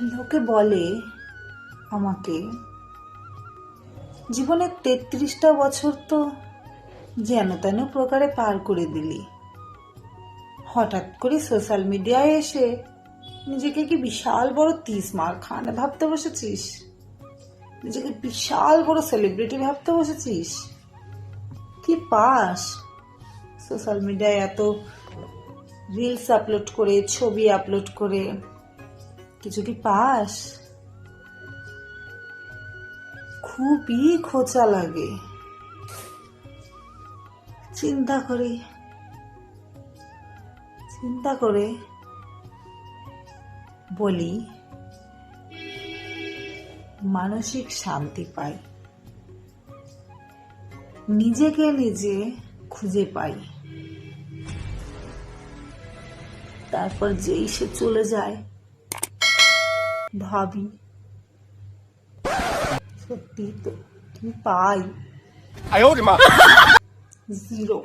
লোকে বলে আমাকে জীবনের তেত্রিশটা বছর তো যেন তেন প্রকারে পার করে দিলি। হঠাৎ করে সোশ্যাল মিডিয়ায় এসে নিজেকে কি বিশাল বড় তিস মার খান ভাবতে বসেছিস? নিজেকে বিশাল বড় সেলিব্রিটি ভাবতে বসেছিস? কি পাস? সোশ্যাল মিডিয়ায় এত রিলস আপলোড করে, ছবি আপলোড করে কিছু কি পাস? খুবই খোঁচা লাগে। চিন্তা করে। চিন্তা করে বলি, মানসিক শান্তি পাই। নিজেকে নিজে খুঁজে পাই। তারপর যেই সে চলে যায় ভাবি। সত্যি তো কি পাই। জিরো